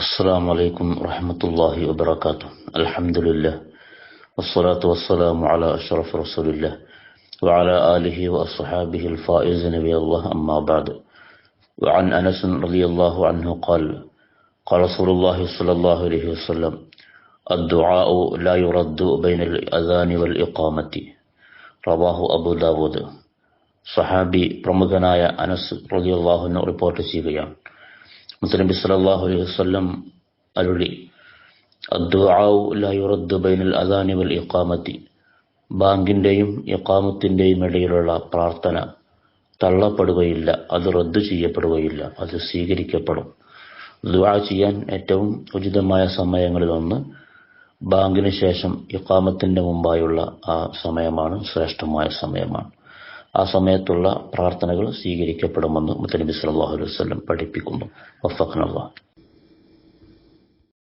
السلام عليكم ورحمة الله وبركاته الحمد لله والصلاة والسلام على أشرف رسول الله وعلى آله وأصحابه الفائز نبي الله أما بعد وعن أنس رضي الله عنه قال قال رسول الله صلى الله عليه وسلم الدعاء لا يرد بين الأذان والإقامة റവാഹു അബു ദാവൂദ് സഹാബി പ്രമുഖനായ അനസ് റളിയല്ലാഹുവിന് റിപ്പോർട്ട് ചെയ്യുകയാണ് മുസ്ലിം സലാഹു അലൈഹി വസല്ലം അരുളി ബൈനൽ അദാനി ഇഖാമത്തി. ഇടയിലുള്ള പ്രാർത്ഥന തള്ളപ്പെടുകയില്ല അത് റദ്ദു ചെയ്യപ്പെടുകയില്ല അത് സ്വീകരിക്കപ്പെടും. ദുആ ചെയ്യാൻ ഏറ്റവും ഉചിതമായ സമയങ്ങളിലൊന്ന് ബാങ്കിന് ശേഷം ഇഖാമത്തിന്റെ മുമ്പായുള്ള ആ സമയമാണ് ശ്രേഷ്ഠമായ സമയമാണ്. ആ സമയത്തുള്ള പ്രാർത്ഥനകൾ സ്വീകരിക്കപ്പെടുമെന്ന് മുത്തനബി സല്ലാഹു അലൈഹി പഠിപ്പിക്കുന്നു. വഫഖനല്ലാഹ്.